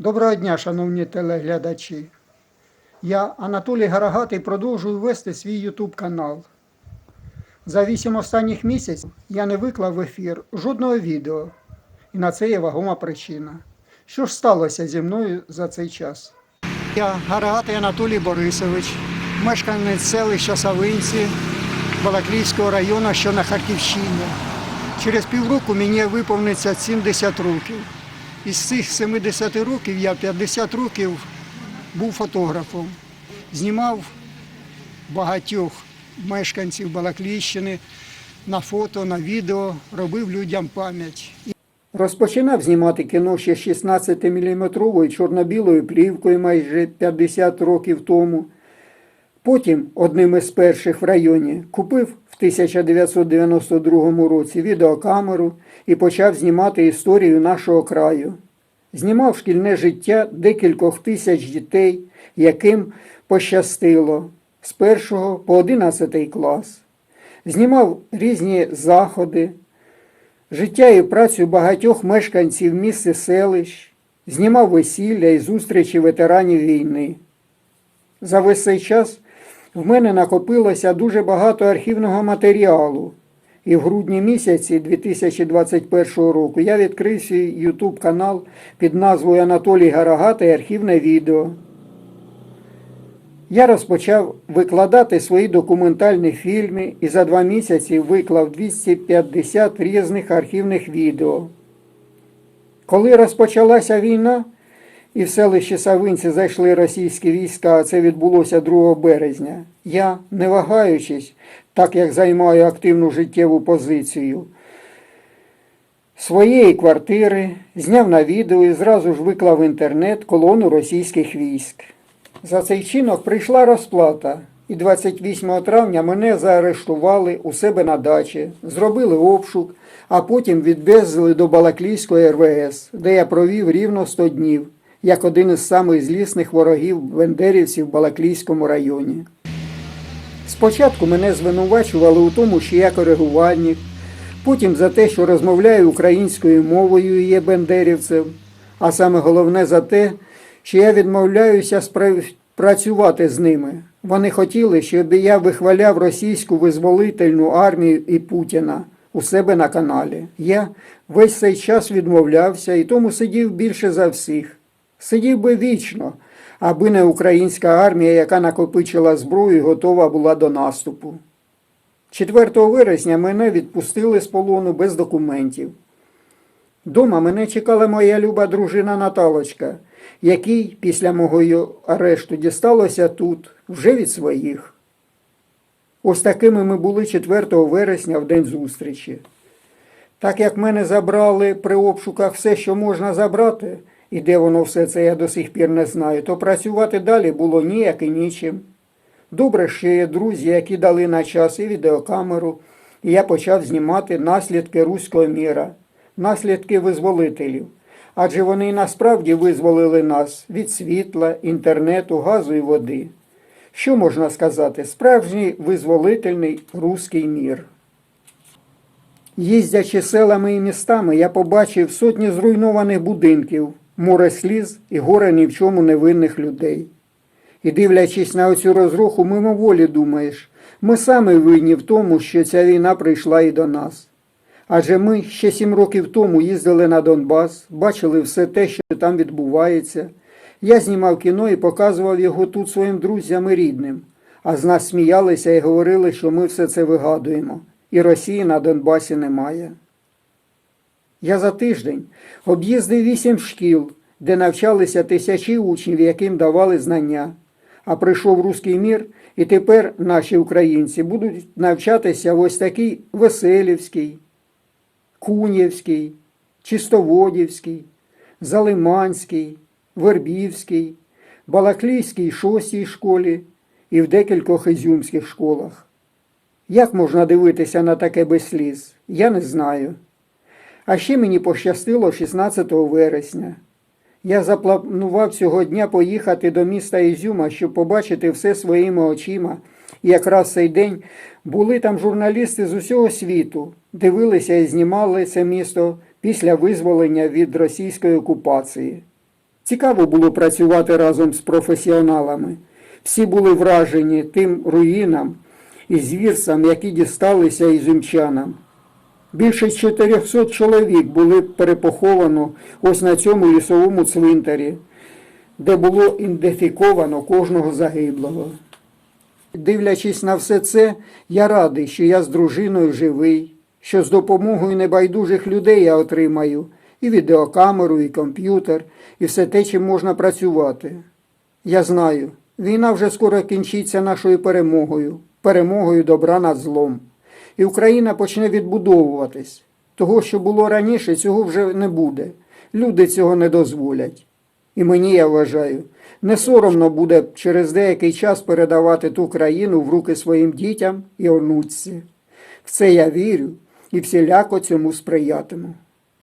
Доброго дня, шановні телеглядачі. Я, Анатолій Гарагатий, продовжую вести свій YouTube канал. За вісім останніх місяців я не виклав в ефір жодного відео, і на це є вагома причина. Що ж сталося зі мною за цей час? Я Гарагатий Анатолій Борисович, мешканець селища Савинці Балаклійського району, що на Харківщині. Через півроку мені виповниться 70 років. Із цих 70 років я 50 років був фотографом. Знімав багатьох мешканців Балакліщини на фото, на відео, робив людям пам'ять. Розпочинав знімати кіно ще 16-мм чорно-білою плівкою майже 50 років тому. Потім, одним із перших в районі, купив в 1992 році відеокамеру і почав знімати історію нашого краю. Знімав шкільне життя декількох тисяч дітей, яким пощастило з 1 по 11 клас. Знімав різні заходи, життя і працю багатьох мешканців міст і селищ, знімав весілля і зустрічі ветеранів війни. За весь цей час в мене накопилося дуже багато архівного матеріалу. І в грудні місяці 2021 року я відкрив свій YouTube канал під назвою Анатолій Гарагатий архівне відео. Я розпочав викладати свої документальні фільми і за два місяці виклав 250 різних архівних відео. Коли розпочалася війна, і в селищі Савинці зайшли російські війська, а це відбулося 2 березня. Я, не вагаючись, так як займаю активну життєву позицію, своєї квартири зняв на відео і зразу ж виклав в інтернет колону російських військ. За цей чинок прийшла розплата, і 28 травня мене заарештували у себе на дачі, зробили обшук, а потім відвезли до Балаклійської РВС, де я провів рівно 100 днів, як один із самих злісних ворогів бендерівців в Балаклійському районі. Спочатку мене звинувачували у тому, що я коригувальник, потім за те, що розмовляю українською мовою і є бендерівцем, а саме головне за те, що я відмовляюся працювати з ними. Вони хотіли, щоб я вихваляв російську визволительну армію і Путіна у себе на каналі. Я весь цей час відмовлявся і тому сидів більше за всіх. Сидів би вічно, аби не українська армія, яка накопичила зброю готова була до наступу. 4 вересня мене відпустили з полону без документів. Дома мене чекала моя люба дружина Наталочка, якій після мого арешту дісталося тут, вже від своїх. Ось такими ми були 4 вересня в день зустрічі. Так як мене забрали при обшуках все, що можна забрати, і де воно все це я до сих пір не знаю, то працювати далі було ніяк і нічим. Добре, що є друзі, які дали на час і відеокамеру, і я почав знімати наслідки руського міра, наслідки визволителів. Адже вони насправді визволили нас від світла, інтернету, газу і води. Що можна сказати? Справжній визволительний руський мір. Їздячи селами і містами, я побачив сотні зруйнованих будинків, море сліз і горе ні в чому невинних людей. І дивлячись на оцю розруху, мимоволі думаєш, ми самі винні в тому, що ця війна прийшла і до нас. Адже ми ще сім років тому їздили на Донбас, бачили все те, що там відбувається. Я знімав кіно і показував його тут своїм друзям і рідним, а з нас сміялися і говорили, що ми все це вигадуємо, і Росії на Донбасі немає. Я за тиждень об'їздив вісім шкіл, де навчалися тисячі учнів, яким давали знання. А прийшов руський мір, і тепер наші українці будуть навчатися в ось такий Веселівський, Кунєвський, Чистоводівський, Залиманський, Вербівський, Балаклійській шостій школі і в декількох ізюмських школах. Як можна дивитися на таке без сліз? Я не знаю. А ще мені пощастило 16 вересня. Я запланував цього дня поїхати до міста Ізюма, щоб побачити все своїми очима. І якраз цей день були там журналісти з усього світу, дивилися і знімали це місто після визволення від російської окупації. Цікаво було працювати разом з професіоналами. Всі були вражені тим руїнам і звірствам, які дісталися ізюмчанам. Більше 400 чоловік були перепоховано ось на цьому лісовому цвинтарі, де було ідентифіковано кожного загиблого. Дивлячись на все це, я радий, що я з дружиною живий, що з допомогою небайдужих людей я отримаю і відеокамеру, і комп'ютер, і все те, чим можна працювати. Я знаю, війна вже скоро кінчиться нашою перемогою, перемогою добра над злом. І Україна почне відбудовуватись. Того, що було раніше, цього вже не буде. Люди цього не дозволять. І мені, я вважаю, не соромно буде через деякий час передавати ту країну в руки своїм дітям і онуці. В це я вірю і всіляко цьому сприятиму.